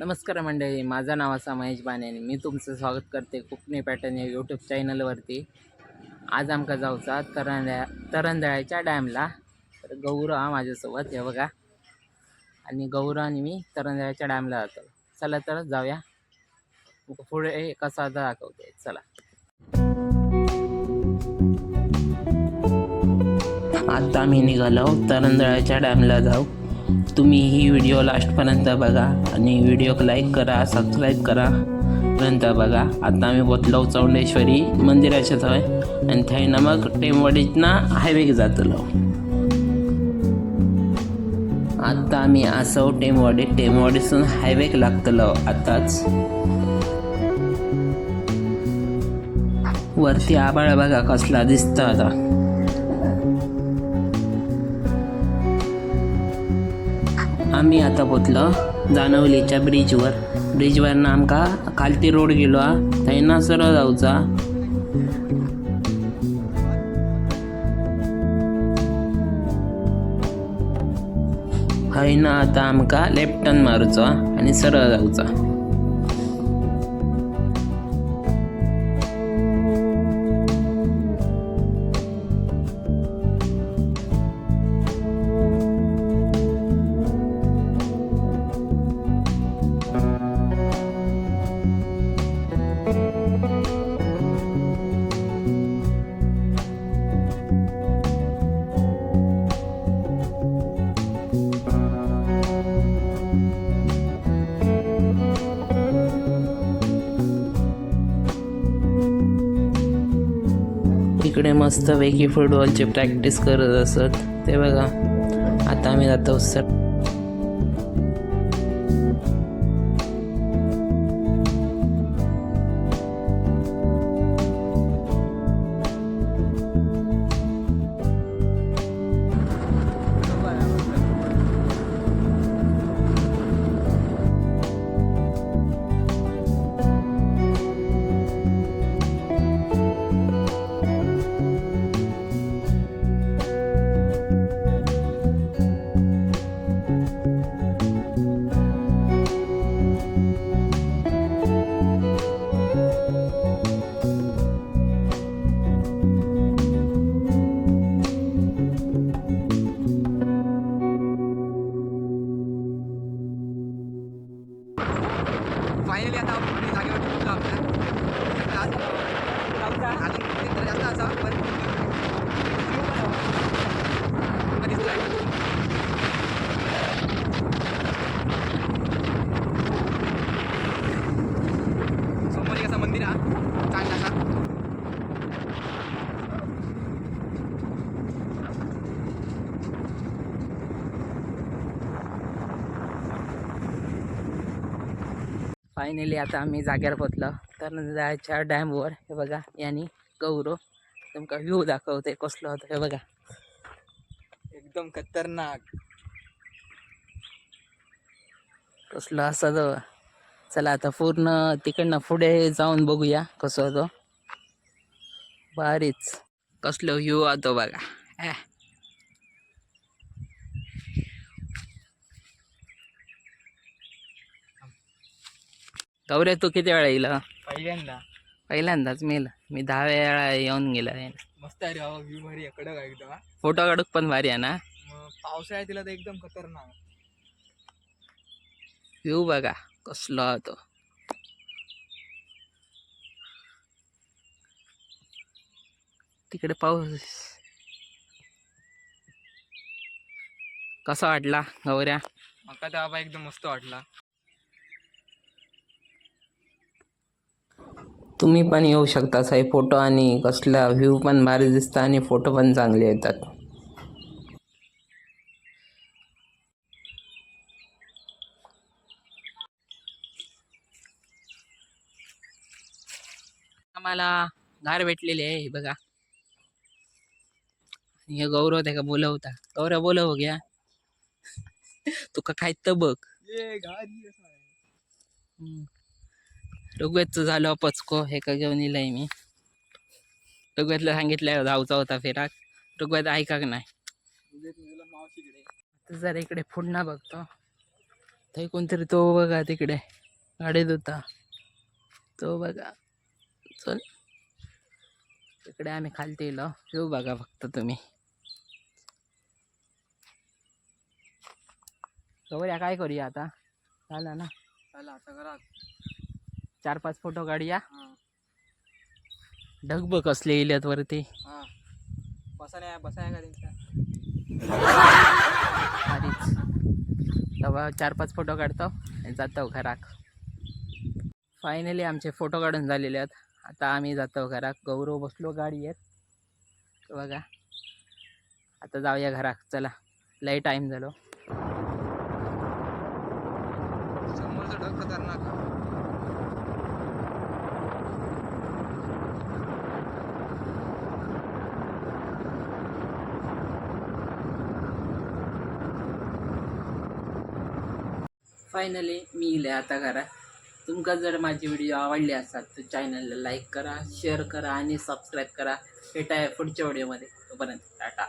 नमस्कार मंडळी माझं नाव असा महेश बाने आणि मी तुमचं स्वागत करते कोकणी पॅटर्न या यूट्यूब चॅनलवरती आज आमका जाऊचा तरंद्या तरंदळ्याच्या डॅमला. तर गौरव हा माझ्यासोबत हे बघा. आणि गौरव आणि मी तरंदळ्याच्या डॅमला जातो. चला तर जाऊया. मग पुढे कसा दाखवते. चला. आता मी निघालो तरंदळ्याच्या डॅमला जाऊ. तुम्ही ही व्हिडिओ लास्टपर्यंत बघा आणि व्हिडिओक लाईक करा सबस्क्राईब करा. पर्यंत बघा. आता आम्ही पोचलो चौंडेश्वरी मंदिराच्या थंय आणि थंय मग टेमवडीतना हायवेक जातलो. आता आम्ही आसव टेमवाडी टेमवाडीसून हायवेक लागतलो आताच. वरती आबाळ बघा कसला दिसतं आता. आम्ही आता पोचलो जानवलीच्या ब्रिजवर ब्रिजवरनं आमका खालती रोड गेलो हा. थंयना सरळ जाऊचा. हयना आता आमका लेफ्टन टर्न मारूचो आनी आणि सरळ जाऊचा. इकडे मस्त वेगी फुटबॉलची प्रॅक्टिस करत असत. ते बघा. आता आम्ही जातो सर फायनली आता आम्ही जाग्यावर पोचलो तर जायच्या डॅमवर हे बघा यांनी गौरव तुमका व्ह्यू दाखवते कसलो होतं हे बघा. एकदम खतरनाक. कसलो असं तो. चला आता पूर्ण तिकडनं पुढे जाऊन बघूया कसं होतो. भारीच कसलो व्ह्यू होतो बघा. गौऱ्या तू किती वेळा येईल पहिल्यांदा. पहिल्यांदाच मेल. मी दहा वेळा येऊन गेला मस्त आहे रे बाबा व्ह्यू भारी आहे, कडक आहे एकदम हा. फोटो काढूक पण भारी आहे ना? मग पावसाळ्यात तिला तर एकदम खतरनाक. व्ह्यू बघा कसलो होतो तिकडे पाऊस. कसा वाटला गौऱ्या? मका तर बाबा एकदम मस्त वाटला. तुम्ही पण येऊ शकता. साई फोटो आणि कसला व्ह्यू पण भारी दिसता आणि फोटो पण चांगले येतात. आम्हाला घार भेटलेली आहे हे बघा. हे गौरव त्या का बोलवता? गौरव बोलव घ्या. तुका काय तर बघ. ये झालं पचको हे का घेऊन येईल मी. डोग्यातलं सांगितलं जाऊचा होता फिराक. डोग्यात ऐका नाही? जर जरा इकडे पुन्हा बघतो. थंय कोणतरी तो बघा तिकडे. गाडीत होता तो बघा. चल. तिकडे आम्ही खालती येलो. येऊ बघा फक्त तुम्ही. गौऱ्या काय करूया आता? झालं ना? चला आता करा चार पाच फोटो काढूया. ढगबग कसले येल्यात वरती हा. बसा नाही बसा आहे का तेव्हा चार पाच फोटो काढतो आणि जातो घराक. फायनली आमचे फोटो काढून झालेले आहेत. आता आम्ही जातो घराक. गौरव बसलो गाडीवर तो बघा. आता जाऊया घराक. चला. लय टाईम झालो. समोरचं ढग खतरनाक. फायनली मी इले आता घरा. तुमका जर माझी व्हिडिओ आवडली असाल तर चॅनलला लाईक करा शेअर करा आणि सबस्क्राईब करा. भेटाय पुढच्या व्हिडिओमध्ये तोपर्यंत टाटा.